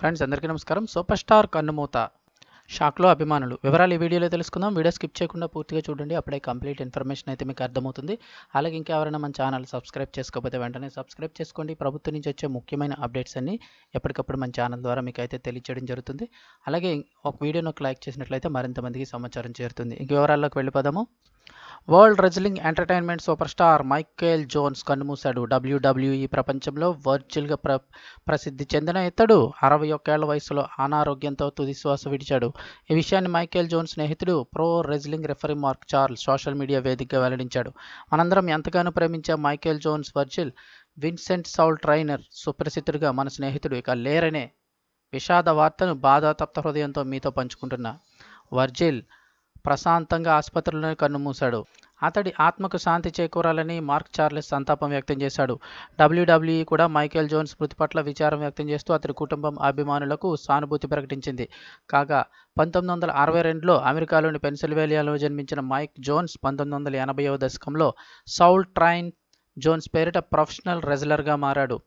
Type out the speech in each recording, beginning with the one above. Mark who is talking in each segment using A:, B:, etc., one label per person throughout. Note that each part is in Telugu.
A: ఫ్రెండ్స్ అందరికీ నమస్కారం. సూపర్ స్టార్ కన్నుమూత షాక్లో అభిమానులు. వివరాలు ఈ వీడియోలో తెలుసుకుందాం. వీడియో స్కిప్ చేయకుండా పూర్తిగా చూడండి. అప్పుడే కంప్లీట్ ఇన్ఫర్మేషన్ అయితే మీకు అర్థమవుతుంది. అలాగే ఇంకెవరైనా మన ఛానల్ సబ్స్క్రైబ్ చేసుకోకపోతే వెంటనే సబ్స్క్రైబ్ చేసుకోండి. ప్రభుత్వం నుంచి వచ్చే ముఖ్యమైన అప్డేట్స్ అన్ని ఎప్పటికప్పుడు మన ఛానల్ ద్వారా మీకు అయితే తెలియచేయడం జరుగుతుంది. అలాగే ఒక వీడియోను ఒక లైక్ చేసినట్లయితే మరింత మందికి సమాచారం చేరుతుంది. ఇంక వివరాల్లోకి వెళ్ళిపోదాము. World wrestling entertainment superstar Michael Jones కన్నుమూశాడు. WWE ప్రపంచంలో వర్చువల్గా ప్ర ప్రసిద్ధి చెందిన ఇతడు. అరవై ఒక్కేళ్ళ వయసులో అనారోగ్యంతో తుదిశ్వాస విడిచాడు. ఈ విషయాన్ని మైకేల్ జోన్స్ స్నేహితుడు pro wrestling referee Mark Charles social media వేదికగా వెల్లడించాడు. మనందరం ఎంతగానో ప్రేమించే Michael Jones Virgil Vincent Soul trainer సుప్రసిద్ధుడిగా మన స్నేహితుడు ఇక లేరనే విషాద వార్తను బాధాతప్త హృదయంతో మీతో పంచుకుంటున్నా. వర్జిల్ ప్రశాంతంగా ఆసుపత్రిలోనే కన్నుమూశాడు. అతడి ఆత్మకు శాంతి చేకూరాలని మార్క్ చార్లెస్ సంతాపం వ్యక్తం చేశాడు. డబ్ల్యూడబ్ల్యూఈ e కూడా మైకేల్ జోన్స్ మృతి పట్ల విచారం వ్యక్తం చేస్తూ అతడి కుటుంబం అభిమానులకు సానుభూతి ప్రకటించింది. కాగా పంతొమ్మిది వందల అరవై రెండులో అమెరికాలోని పెన్సిల్వేలియాలో జన్మించిన మైక్ జోన్స్ పంతొమ్మిది వందల ఎనభైవ దశకంలో సౌల్ ట్రైన్ జోన్స్ పేరిట ప్రొఫెషనల్ రెజ్లర్గా మారాడు.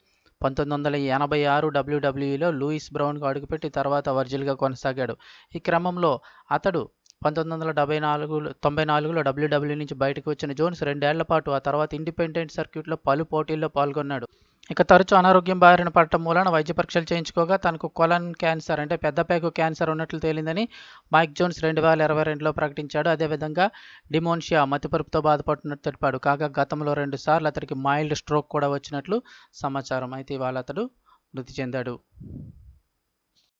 A: పంతొమ్మిది వందల ఎనభై ఆరు డబ్ల్యూడబ్ల్యూఈలో e లూయిస్ బ్రౌన్గా అడుగుపెట్టి తర్వాత వర్జిల్గా కొనసాగాడు. ఈ క్రమంలో అతడు పంతొమ్మిది వందల డెబ్బై నాలుగు తొంభై నాలుగులో డబ్ల్యూడబ్ల్యూ నుంచి బయటకు వచ్చిన జోన్స్ రెండేళ్ళ పాటు ఆ తర్వాత ఇండిపెండెంట్ సర్క్యూట్లో పలు పోటీల్లో పాల్గొన్నాడు. ఇక తరచూ అనారోగ్యం బారిన పడటం మూలన వైద్య పరీక్షలు చేయించుకోగా తనకు కొలన్ క్యాన్సర్ అంటే పెద్దపేగు క్యాన్సర్ ఉన్నట్లు తేలిందని మైక్ జోన్స్ రెండు వేల ఇరవై రెండులో ప్రకటించాడు. అదేవిధంగా డిమోన్షియా మతిపరుపుతో బాధపడుతున్నట్టు తెలిపాడు. కాగా గతంలో రెండు సార్లు అతడికి మైల్డ్ స్ట్రోక్ కూడా వచ్చినట్లు సమాచారం. అయితే ఇవాళ అతడు మృతి చెందాడు.